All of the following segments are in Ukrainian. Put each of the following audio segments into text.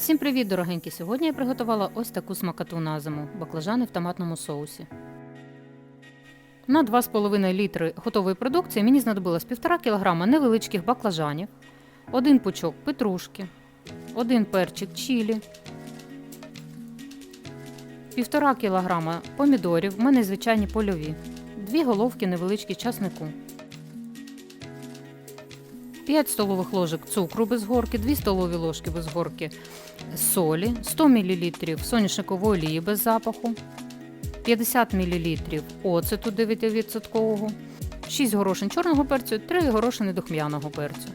Всім привіт, дорогенькі! Сьогодні я приготувала ось таку смакоту на зиму баклажани в томатному соусі. На 2,5 літри готової продукції мені знадобилось 1,5 кг невеличких баклажанів, один пучок петрушки, один перчик чилі, 1,5 кг помідорів, в мене звичайні польові, 2 головки невеличкі часнику. 5 столових ложок цукру без горки, 2 столові ложки без горки солі, 100 мл соняшникової олії без запаху, 50 мл оцету 9%, 6 горошин чорного перцю, 3 горошини духмяного перцю.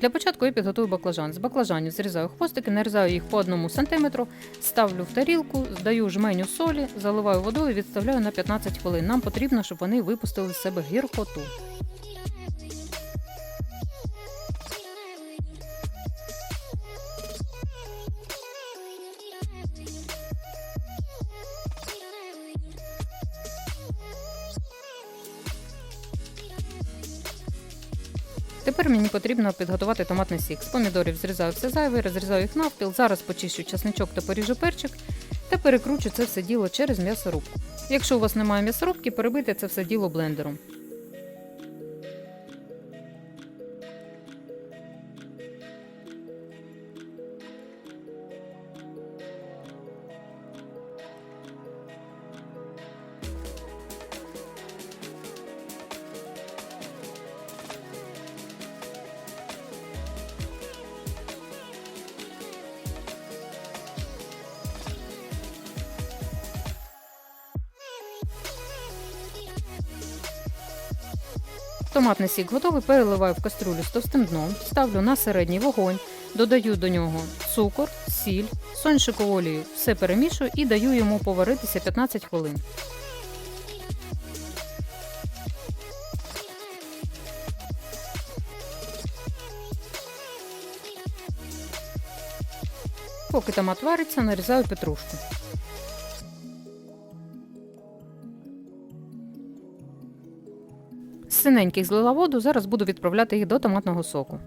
Для початку я підготую баклажан. З баклажанів зрізаю хвостики, нарізаю їх по 1 см, ставлю в тарілку, здаю жменю солі, заливаю водою відставляю на 15 хвилин. Нам потрібно, щоб вони випустили з себе гіркоту. Тепер мені потрібно підготувати томатний сік. З помідорів зрізаю все зайве, розрізаю їх навпіл, зараз почищу часничок та поріжу перчик та перекручу це все діло через м'ясорубку. Якщо у вас немає м'ясорубки, перебийте це все діло блендером. Томатний сік готовий, переливаю в каструлю з товстим дном, ставлю на середній вогонь, додаю до нього цукор, сіль, соншикову олію, все перемішую і даю йому поваритися 15 хвилин. Поки томат вариться, нарізаю петрушку. Синеньких злила воду, зараз буду відправляти їх до томатного соку.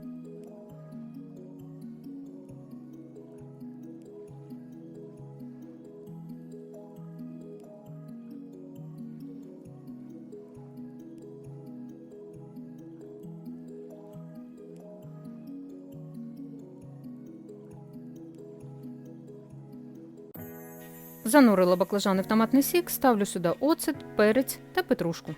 Занурила баклажани в томатний сік, ставлю сюди оцет, перець та петрушку.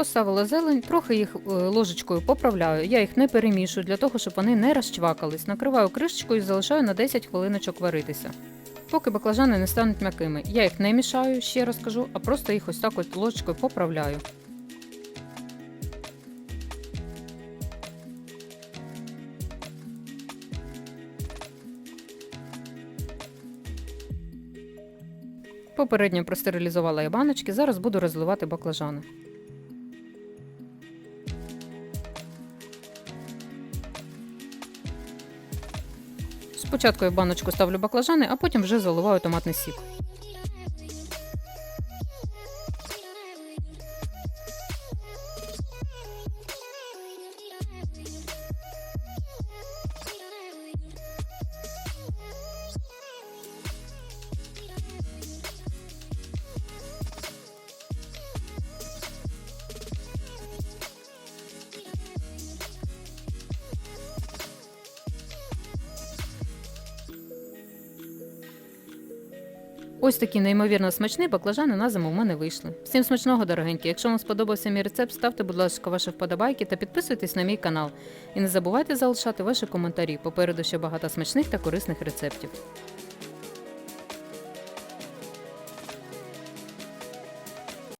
Поставила зелень, трохи їх е, ложечкою поправляю. Я їх не перемішую для того, щоб вони не розчвакались. Накриваю кришечкою і залишаю на 10 хвилиночок варитися. Поки баклажани не стануть м'якими. Я їх не мішаю, ще раз кажу, а просто їх ось так от ложечкою поправляю. Попередньо простерилізувала я баночки, зараз буду розливати баклажани. Спочатку я в баночку ставлю баклажани, а потім вже заливаю томатний сік. Ось такі неймовірно смачні баклажани на зиму в мене вийшли. Всім смачного, дорогенькі! Якщо вам сподобався мій рецепт, ставте, будь ласка, ваші вподобайки та підписуйтесь на мій канал. І не забувайте залишати ваші коментарі. Попереду ще багато смачних та корисних рецептів.